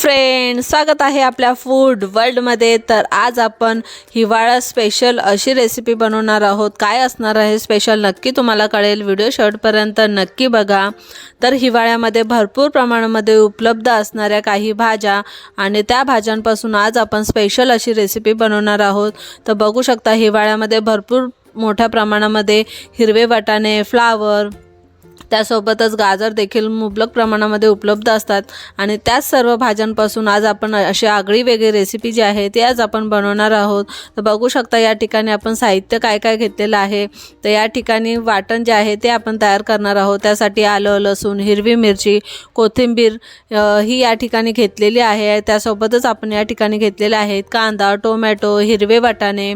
Friend स्वागत आहे आपल्या फूड वर्ल्डमध्ये तर आज आपण हिवाळा स्पेशल अशी रेसिपी बनवणार आहोत. काय असणार आहे स्पेशल नक्की तुम्हाला कळेल. व्हिडिओ शेवटपर्यंत नक्की बघा. तर हिवाळ्यामध्ये भरपूर प्रमाणामध्ये उपलब्ध असणाऱ्या काही भाज्या आणि त्या भाज्यांपासून आज आपण स्पेशल अशी रेसिपी बनवणार आहोत. तर बघू शकता हिवाळ्यामध्ये भरपूर मोठ्या प्रमाणामध्ये हिरवे वाटाणे फ्लावर त्यासोबतच गाजर देखील मुबलक प्रमाणामध्ये उपलब्ध असतात. आणि त्याच सर्व भाज्यांपासून आज आपण अशी आगळी वेगळी रेसिपी जी आहे ती आज आपण बनवणार आहोत. तर बघू शकता या ठिकाणी आपण साहित्य काय काय घेतलेलं आहे. तर या ठिकाणी वाटण जे आहे ते आपण तयार करणार आहोत. त्यासाठी आलं लसूण हिरवी मिरची कोथिंबीर ही या ठिकाणी घेतलेली आहे. त्यासोबतच आपण या ठिकाणी घेतलेले आहेत कांदा टोमॅटो हिरवे वाटाणे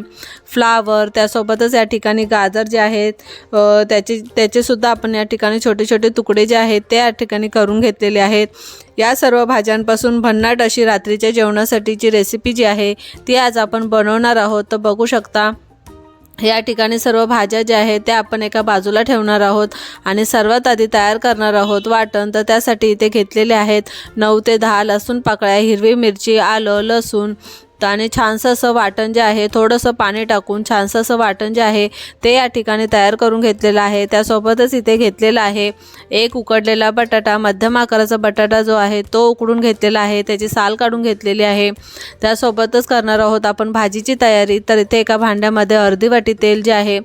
फ्लावर. त्यासोबतच या ठिकाणी गाजर जे आहेत त्याचे त्याचेसुद्धा आपण या ठिकाणी छोटे छोटे तुकडे जे आहेत ते या ठिकाणी करून घेतलेले आहेत. या सर्व भाज्यांपासून भन्नाट अशी रात्रीच्या जेवणासाठीची रेसिपी जी आहे ती आज आपण बनवणार आहोत. तर बघू शकता या ठिकाणी सर्व भाज्या ज्या आहेत त्या आपण एका बाजूला ठेवणार आहोत आणि सर्वात आधी तयार करणार आहोत वाटण. तर त्यासाठी इथे घेतलेले आहेत नऊ ते दहा लसूण पाकळ्या हिरवी मिरची आलं लसूण आणि छानसं असं वाटण जे आहे थोडंसं पाणी टाकून छानसं असं वाटण जे आहे ते या ठिकाणी तयार करून घेतलेलं आहे. त्यासोबतच इथे घेतलेलं आहे एक उकडलेला बटाटा मध्यम आकाराचा बटाटा जो आहे तो उकडून घेतलेला आहे. त्याची साल काढून घेतलेली आहे. त्यासोबतच करणार आहोत आपण भाजीची तयारी. तर इथे एका भांड्यामध्ये अर्धी वाटी तेल जे आहे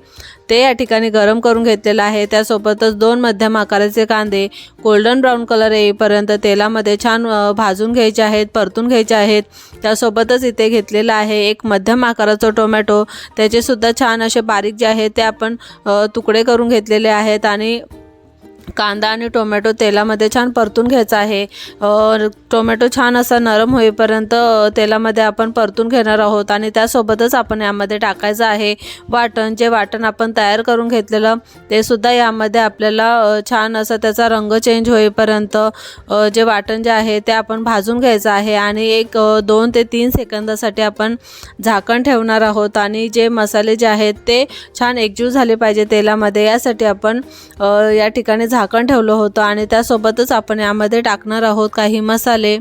ते या ठिकाणी गरम करून घेतलेलं आहे. त्यासोबतच दोन मध्यम आकाराचे कांदे गोल्डन ब्राऊन कलर येईपर्यंत तेलामध्ये छान भाजून घ्यायचे आहेत परतून घ्यायचे आहेत. त्यासोबतच इथे घेतलेलं आहे एक मध्यम आकाराचं टोमॅटो त्याचेसुद्धा छान असे बारीक जे आहेत ते आपण तुकडे करून घेतलेले आहेत आणि कांदा आणि टोमॅटो तेलामध्ये छान परतून घ्यायचा आहे. टोमॅटो छान असा नरम होईपर्यंत तेलामध्ये आपण परतून घेणार आहोत आणि त्यासोबतच आपण यामध्ये टाकायचं आहे वाटण. जे वाटण आपण तयार करून घेतलेलं ते सुद्धा यामध्ये आपल्याला छान असं त्याचा रंग चेंज होईपर्यंत जे वाटण जे आहे ते आपण भाजून घ्यायचं आहे आणि एक दोन ते तीन सेकंदासाठी आपण झाकण ठेवणार आहोत आणि जे मसाले जे आहेत ते छान एकजीव झाले पाहिजे तेलामध्ये. यासाठी आपण या ठिकाणी झाकण ठेवलं होतं आणि त्यासोबतच आपण यामध्ये टाकणार आहोत काही मसाले.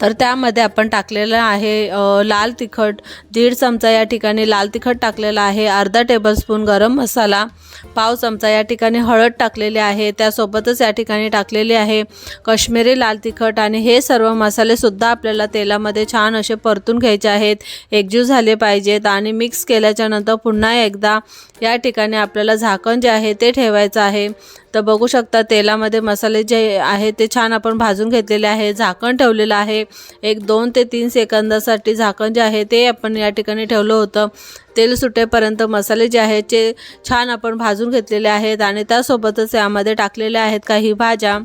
तर त्यामध्ये आपण टाकलेलं आहे लाल तिखट. दीड चमचा या ठिकाणी लाल तिखट टाकलेला आहे अर्धा टेबलस्पून गरम मसाला. पाव चमचा या ठिकाणी हळद टाकलेली आहे त्यासोबतच या ठिकाणी टाकलेली आहे काश्मीरी लाल तिखट. आणि हे सर्व मसालेसुद्धा आपल्याला तेलामध्ये छान असे परतून घ्यायचे आहेत. एकजीव झाले पाहिजेत आणि मिक्स केल्याच्यानंतर पुन्हा एकदा या ठिकाणी आपल्याला झाकण जे आहे ते ठेवायचं आहे. तर बघू शकता तेलामध्ये मसाले जे आहे ते छान आपण भाजून घेतलेले आहे. झाकण ठेवलेलं आहे. एक दोन ते तीन सेकंदासाठी झाकण जे आहे ते आपण या ठिकाणी ठेवलं होतं. तेल सुटेपर्यंत मसाले जे आहेत ते छान आपण भाजून घेतलेले आहेत आणि त्यासोबतच यामध्ये टाकलेल्या आहेत काही भाज्या.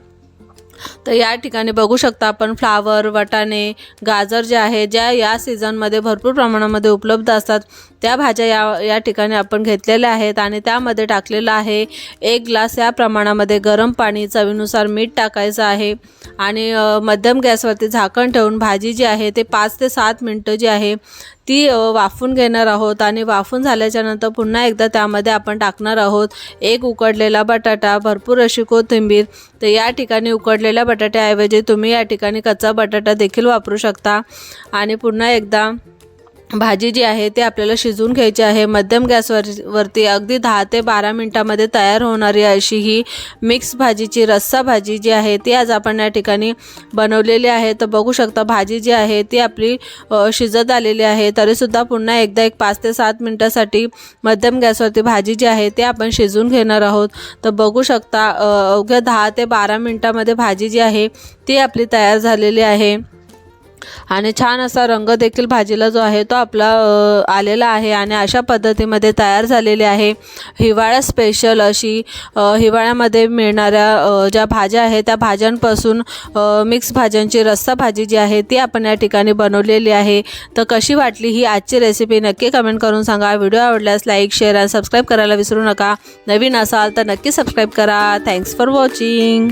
तर या ठिकाणी बघू शकता आपण फ्लावर वटाणे गाजर जे आहे ज्या या सीझनमध्ये भरपूर प्रमाणामध्ये उपलब्ध असतात त्या भाज्या या या ठिकाणी आपण घेतलेल्या आहेत आणि त्यामध्ये टाकलेलं आहे एक ग्लास या प्रमाणामध्ये गरम पाणी चवीनुसार मीठ टाकायचं आहे आणि मध्यम गॅसवरती झाकण ठेवून भाजी जी आहे ते पाच ते सात मिनटं जी आहे ती वाफून घेणार आहोत आणि वाफून झाल्याच्यानंतर पुन्हा एकदा त्यामध्ये आपण टाकणार आहोत एक उकडलेला बटाटा भरपूर अशी कोथिंबीर. तर या ठिकाणी उकडलेल्या बटाट्याऐवजी तुम्ही या ठिकाणी कच्चा बटाटा देखील वापरू शकता. आणि पुन्हा एकदा भाजी जी आहे ते आपल्याला शिजवून घ्यायची आहे. मध्यम गॅसवर वरती अगदी दहा ते बारा मिनटामध्ये तयार होणारी अशी ही मिक्स भाजीची रस्सा भाजी जी आहे ती आज आपण या ठिकाणी बनवलेली आहे. तर बघू शकता भाजी जी आहे ती आपली शिजत आलेली आहे. तरीसुद्धा पुन्हा एकदा एक पाच ते सात मिनटासाठी मध्यम गॅसवरती भाजी जी आहे ते आपण शिजवून घेणार आहोत. तर बघू शकता अवघ्या दहा ते बारा मिनटामध्ये भाजी जी आहे ती आपली तयार झालेली आहे. आणि छान असा रंग देखील भाजीला जो आहे तो आपला आलेला आहे आणि अशा पद्धतीमध्ये तयार झालेली आहे. हिवाळा स्पेशल अशी हिवाळ्यामध्ये मिळणाऱ्या ज्या भाज्या आहेत त्या भाज्यांपासून मिक्स भाज्यांची रस्सा भाजी जी आहे ती आपण या ठिकाणी बनवलेली आहे. तर कशी वाटली ही आजची रेसिपी नक्की कमेंट करून सांगा. व्हिडिओ आवडल्यास लाईक शेअर आणि सबस्क्राईब करायला विसरू नका. नवीन असाल तर नक्की सबस्क्राईब करा. Thanks for watching